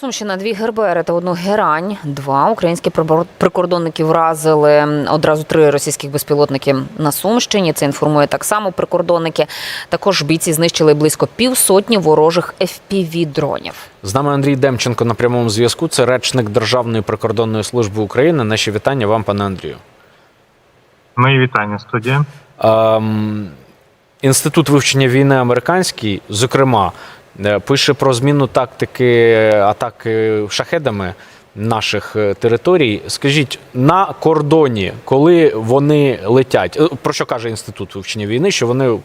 Сумщина дві гербери та одну герань. Два українські прикордонники вразили одразу три російських безпілотники на Сумщині. Це інформує так само прикордонники. Також бійці знищили близько півсотні ворожих fpv дронів. З нами Андрій Демченко на прямому зв'язку. Це речник Державної прикордонної служби України. Наші вітання вам, пане Андрію. Мої вітання, студія. Ем, Інститут вивчення війни американський, зокрема, пише про зміну тактики атаки шахедами наших е, територій. Скажіть, на кордоні, коли вони летять, е, про що каже інститут вивчення війни? Що вони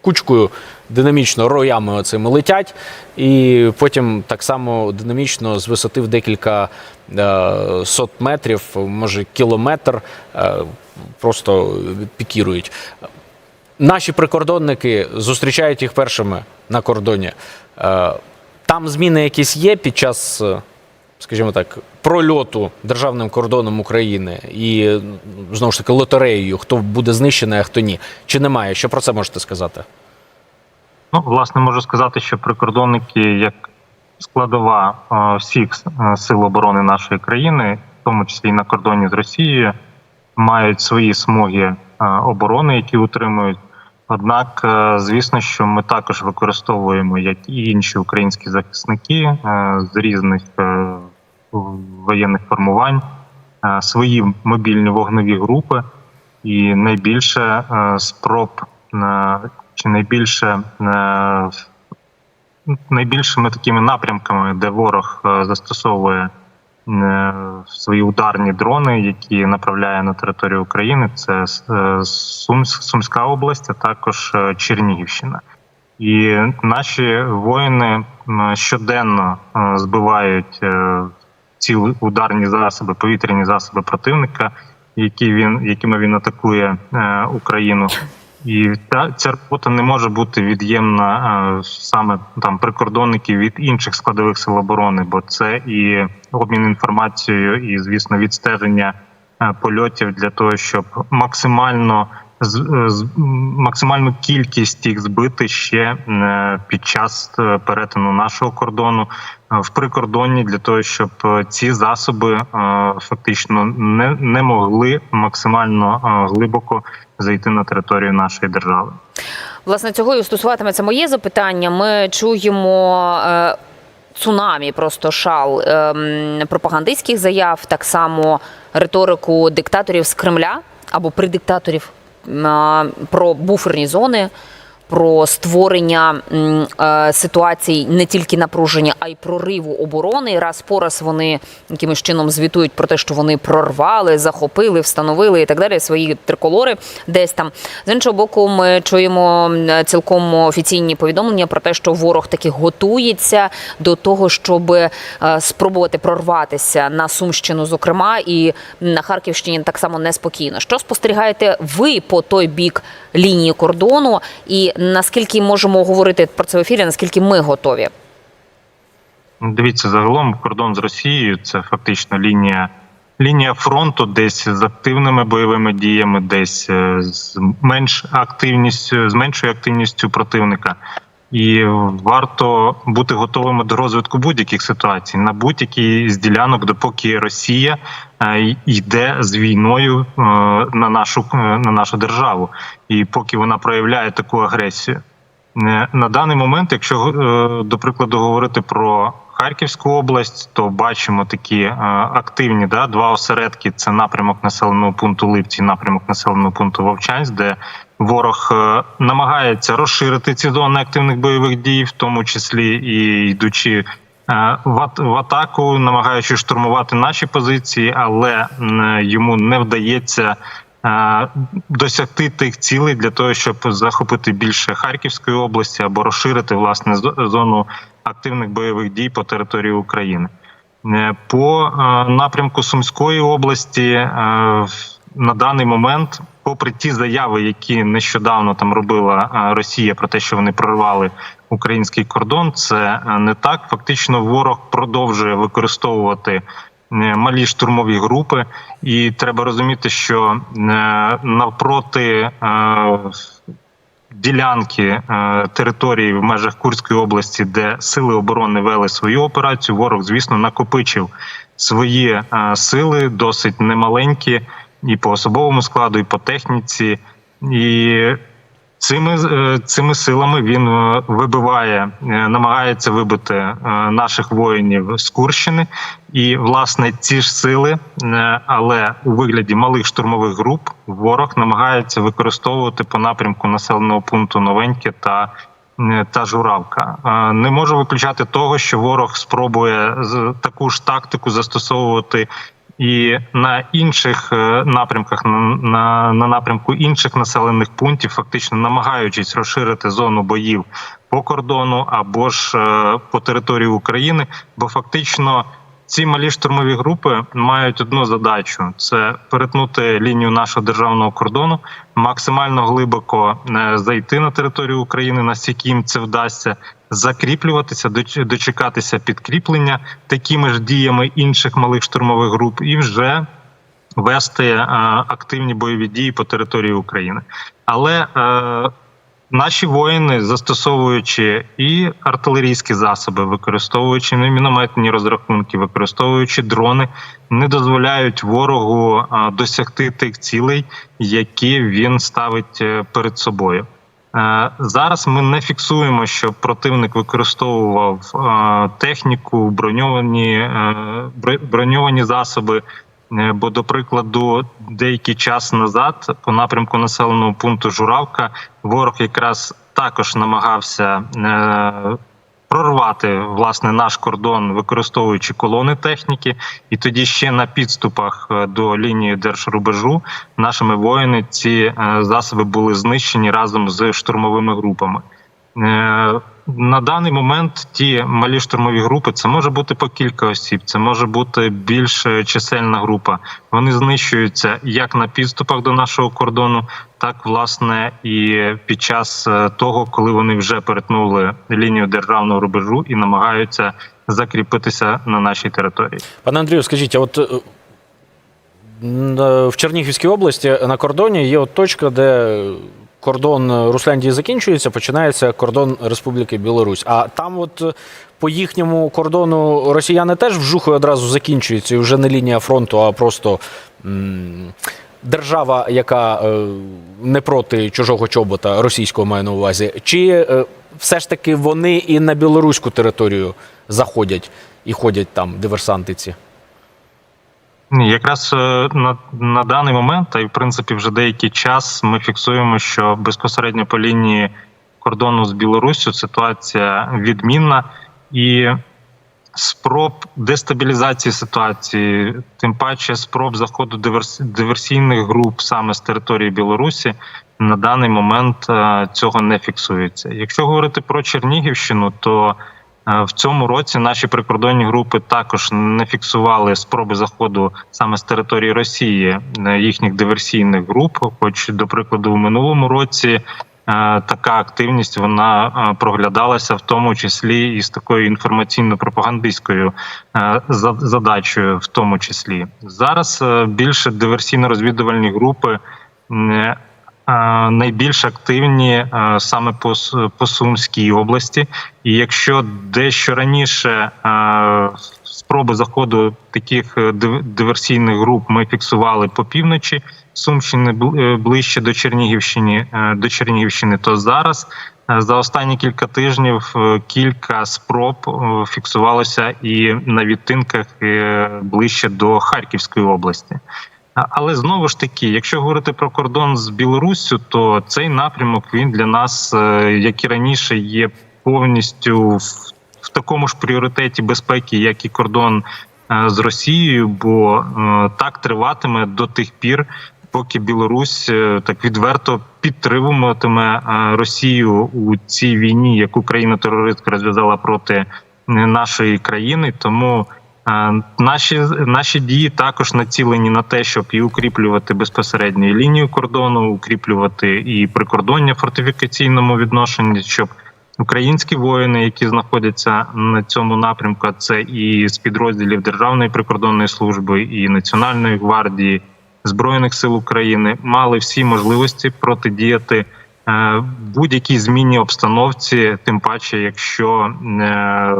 кучкою динамічно роями оцими летять, і потім так само динамічно з висоти в декілька е, сот метрів, може кілометр, е, просто пікірують. Наші прикордонники зустрічають їх першими на кордоні. Е, Там зміни якісь є під час, е, скажімо так, прольоту державним кордоном України і знову ж таки лотереєю, хто буде знищений, а хто ні. Чи немає? Що про це можете сказати? Ну, власне, можу сказати, що прикордонники, як складова е, всіх сил оборони нашої країни, в тому числі і на кордоні з Росією, мають свої смуги оборони, які утримують. Однак, е, звісно, що ми також використовуємо, як і інші українські захисники е, з різних е, воєнних формувань, свої мобільні вогневі групи, і найбільше спроб чи найбільше найбільшими такими напрямками, де ворог застосовує свої ударні дрони, які направляє на територію України, це е, Сумс- Сумська область, а також е, Чернігівщина. І наші воїни щоденно е, збивають е, ці ударні засоби, повітряні засоби противника, які він, якими він атакує е, Україну. І ця, ця робота не може бути від'ємна е, саме там прикордонників від інших складових сил оборони, бо це і обмін інформацією, і звісно, відстеження е, польотів для того, щоб максимально з, е, з- максимальну кількість їх збити ще е, під час е, перетину нашого кордону в прикордонні для того, щоб ці засоби фактично не, не могли максимально глибоко зайти на територію нашої держави. Власне, цього і стосуватиметься моє запитання. Ми чуємо. Цунамі, просто шал ем, пропагандистських заяв, так само риторику диктаторів з Кремля або придиктаторів м, про буферні зони, про створення е, ситуацій не тільки напруження, а й прориву оборони. Раз по раз вони якимось чином звітують про те, що вони прорвали, захопили, встановили і так далі свої триколори десь там. З іншого боку, ми чуємо цілком офіційні повідомлення про те, що ворог таки готується до того, щоб е, спробувати прорватися на Сумщину, зокрема, і на Харківщині так само неспокійно. Що спостерігаєте ви по той бік лінії кордону, і наскільки можемо говорити про це в ефірі? Наскільки ми готові? Дивіться, загалом кордон з Росією це фактично лінія. Лінія фронту десь з активними бойовими діями, десь е, з менш активністю, з меншою активністю противника, і варто бути готовими до розвитку будь-яких ситуацій на будь-якій з ділянок, допоки Росія е, йде з війною е, на нашу е, на нашу державу, і поки вона проявляє таку агресію. Е, На даний момент, якщо е, до прикладу говорити про Харківську область, то бачимо такі е, активні да, два осередки: це напрямок населеного пункту Липці, напрямок населеного пункту Вовчанськ, де ворог е, намагається розширити ці зони активних бойових дій, в тому числі і йдучи е, в атаку, намагаючись штурмувати наші позиції, але йому не вдається е, досягти тих цілей для того, щоб захопити більше Харківської області або розширити власне зону активних бойових дій по території України. По напрямку Сумської області на даний момент, попри ті заяви, які нещодавно там робила е, Росія про те, що вони прорвали український кордон, це е, не так. Фактично, ворог продовжує використовувати е, малі штурмові групи, і треба розуміти, що навпроти ділянки території в межах Курської області, де сили оборони вели свою операцію. Ворог, звісно, накопичив свої сили, досить немаленькі, і по особовому складу, і по техніці. І Цими е, цими силами він е, вибиває, е, намагається вибити наших воїнів з Курщини, і власне ці ж сили, але у вигляді малих штурмових груп, ворог намагається використовувати по напрямку населеного пункту Новеньке та. Та журавка не можу виключати того, що ворог спробує таку ж тактику застосовувати і на інших е, напрямках, на, на, на напрямку інших населених пунктів, фактично намагаючись розширити зону боїв по кордону або ж е, по території України, бо фактично. Ці малі штурмові групи мають одну задачу: це перетнути лінію нашого державного кордону, максимально глибоко е, зайти на територію України, наскільки їм це вдасться, закріплюватися, дочекатися підкріплення такими ж діями інших малих штурмових груп, і вже вести е, активні бойові дії по території України. Але е, наші воїни, застосовуючи і артилерійські засоби, використовуючи мінометні розрахунки, використовуючи дрони, не дозволяють ворогу досягти тих цілей, які він ставить е, перед собою. Е, Зараз ми не фіксуємо, що противник використовував техніку, броньовані, е, броньовані засоби. Е, Бо, до прикладу, деякий час назад, по напрямку населеного пункту Журавка, ворог якраз також намагався е, прорвати власне наш кордон, використовуючи колони техніки, і тоді ще на підступах е, до лінії держрубежу нашими воїни ці засоби були знищені разом з штурмовими групами. Е, На даний момент ті малі штурмові групи це може бути по кілька осіб, це може бути більш чисельна група. Вони знищуються як на підступах до нашого кордону, так власне і під час е, того, коли вони вже перетнули лінію державного рубежу і намагаються закріпитися на нашій території. Пане Андрію, скажіть, а от е, в Чернігівській області на кордоні є от точка, де кордон Русландії закінчується, починається кордон Республіки Білорусь. А там, от е, по їхньому кордону росіяни теж вжухою одразу закінчуються, і вже не лінія фронту, а просто м, держава, яка е, не проти чужого чобота, російського маю на увазі. Чи е, все ж таки вони і на білоруську територію заходять і ходять там диверсанти ці? Якраз е, на, на даний момент, та й в принципі вже деякий час, ми фіксуємо, що безпосередньо по лінії кордону з Білоруссю ситуація відмінна і спроб дестабілізації ситуації, тим паче спроб заходу диверс, диверсійних груп саме з території Білорусі. На даний момент е, цього не фіксується. Якщо говорити про Чернігівщину, то В цьому році наші прикордонні групи також не фіксували спроби заходу саме з території Росії е, їхніх диверсійних груп. Хоч, до прикладу, в минулому році е, така активність вона е, проглядалася, в тому числі і з такою інформаційно-пропагандистською е, задачею, в тому числі зараз е, більше диверсійно-розвідувальні групи. Е, Найбільш активні е, саме по, по Сумській області, і якщо дещо раніше е, спроби заходу таких диверсійних груп ми фіксували по півночі Сумщини ближче до Чернігівщини, до Чернігівщини, то зараз за останні кілька тижнів кілька спроб фіксувалося і на відтинках ближче до Харківської області. Але знову ж таки, якщо говорити про кордон з Білоруссю, то цей напрямок він для нас, е, як і раніше, є повністю в, такому ж пріоритеті безпеки, як і кордон е, з Росією, бо е, так триватиме до тих пір, поки Білорусь так відверто підтримуватиме Росію у цій війні, яку країна терористка розв'язала проти нашої країни. Тому Наші наші дії також націлені на те, щоб і укріплювати безпосередньо лінію кордону, укріплювати і прикордоння в фортифікаційному відношенні, щоб українські воїни, які знаходяться на цьому напрямку, це і з підрозділів Державної прикордонної служби, і Національної гвардії збройних сил України, мали всі можливості протидіяти е, будь-якій змінній обстановці, тим паче, якщо е,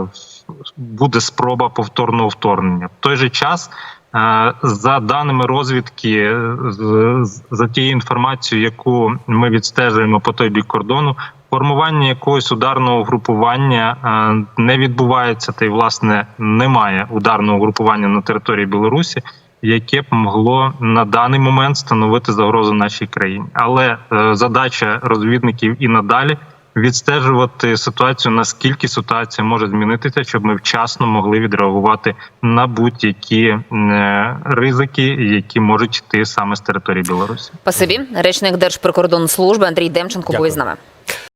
буде спроба повторного вторгнення. В той же час, е, за даними розвідки, е, за тією інформацією, яку ми відстежуємо по той бік кордону, формування якогось ударного групування е, не відбувається, та й власне немає ударного групування на території Білорусі, яке б могло на даний момент становити загрозу нашій країні. Але задача розвідників і надалі відстежувати ситуацію, наскільки ситуація може змінитися, щоб ми вчасно могли відреагувати на будь-які е, ризики, які можуть йти саме з території Білорусі. Пасибі Речник Держприкордонслужби Андрій Демченко був із нами.